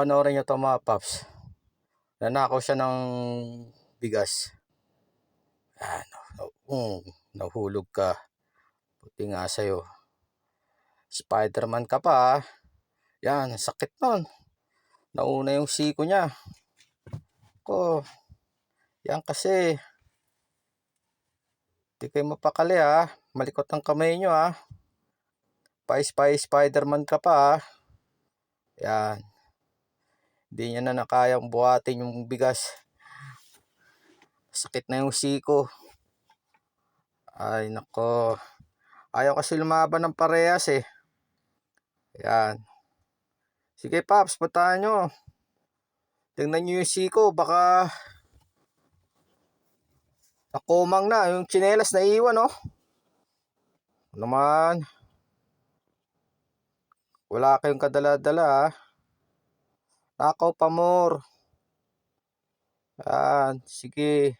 panoorin nyo to mga paps. Nanakaw siya ng bigas. Yan. Um, nahulog ka. Buti nga sa'yo. Spiderman ka pa. ah. Yan, sakit nun. Nauna yung siko niya. Ko. Yan kasi. Di kayo mapakali ha. Malikot ang kamay nyo ha. Pa-spy Spiderman ka pa. Yan. Hindi niya na nakayang buhatin yung bigas. Sakit na yung siko. Ay nako. Ayaw kasi lumaban ng parehas eh. Yan. Sige Paps, patahan nyo. Tingnan nyo yung siko. Baka nakumang na. Yung tsinelas na iwan oh. Naman. Wala kayong kadala-dala ah. Nakaw pa more. Yan. Sige.